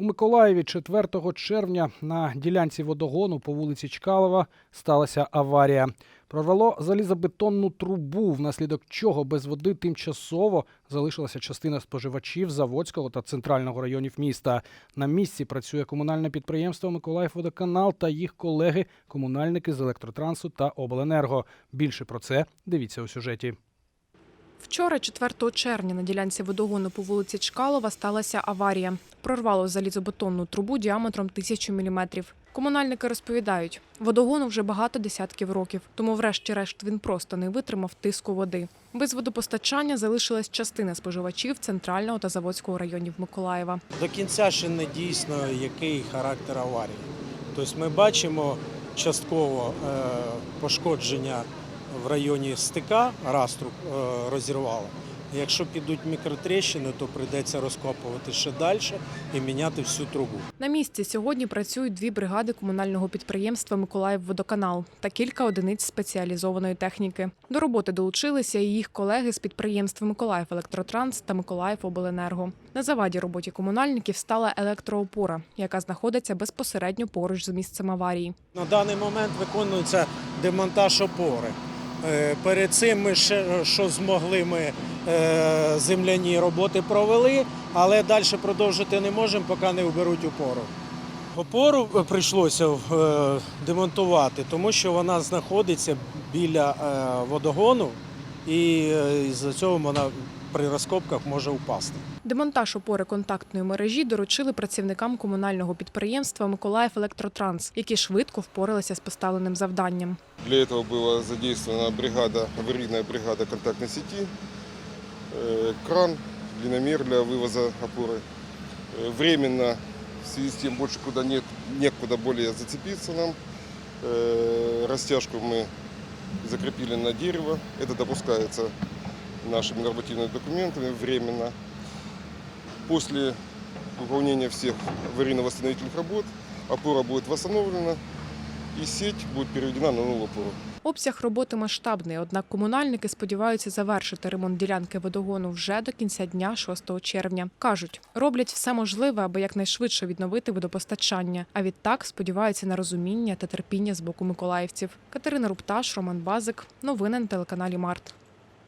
У Миколаєві 4 червня на ділянці водогону по вулиці Чкалова сталася аварія. Прорвало залізобетонну трубу, внаслідок чого без води тимчасово залишилася частина споживачів Заводського та центрального районів міста. На місці працює комунальне підприємство Миколаївводоканал та їх колеги, комунальники з електротрансу та обленерго. Більше про це дивіться у сюжеті. Вчора, 4 червня, на ділянці водогону по вулиці Чкалова сталася аварія. Прорвало залізобетонну трубу діаметром тисячу міліметрів. Комунальники розповідають, водогону вже багато десятків років, тому врешті-решт він просто не витримав тиску води. Без водопостачання залишилась частина споживачів центрального та заводського районів Миколаєва. До кінця ще не дійсно який характер аварії. Тобто ми бачимо частково е, пошкодження в районі стика, растру е, розірвало. Якщо підуть мікротріщини, то прийдеться розкопувати ще далі і міняти всю трубу. На місці сьогодні працюють дві бригади комунального підприємства Миколаївводоканал та кілька одиниць спеціалізованої техніки. До роботи долучилися і їх колеги з підприємств Миколаїв-Електротранс та Миколаїв-Обленерго. На заваді роботі комунальників стала електроопора, яка знаходиться безпосередньо поруч з місцем аварії. На даний момент виконується демонтаж опори. Е, Перед цим ми ще що змогли, ми земляні роботи провели, але далі продовжити не можемо, поки не вберуть опору. Опору е, прийшлося е, демонтувати, тому що вона знаходиться біля е, водогону, і е, з-за цього вона при розкопках може впасти. Демонтаж опори контактної мережі доручили працівникам комунального підприємства Миколаїв-Електротранс, які швидко впоралися з поставленим завданням. Для этого была задействована бригада, аварийная бригада контактной сети, э, Кран, длинномер для вывоза опоры. Э, Временно, в связи с тем, больше куда нет, некуда более зацепиться нам, э, растяжку мы закрепили на дерево. Это допускается нашими нормативными документами временно. После выполнения всех аварийно-восстановительных работ опора будет восстановлена и сеть будет переведена на новую опору. Обсяг роботи масштабний, однак комунальники сподіваються завершити ремонт ділянки водогону вже до кінця дня 6 червня. Кажуть, роблять все можливе, аби якнайшвидше відновити водопостачання. А відтак сподіваються на розуміння та терпіння з боку миколаївців. Катерина Рупташ, Роман Базик. Новини на телеканалі Март.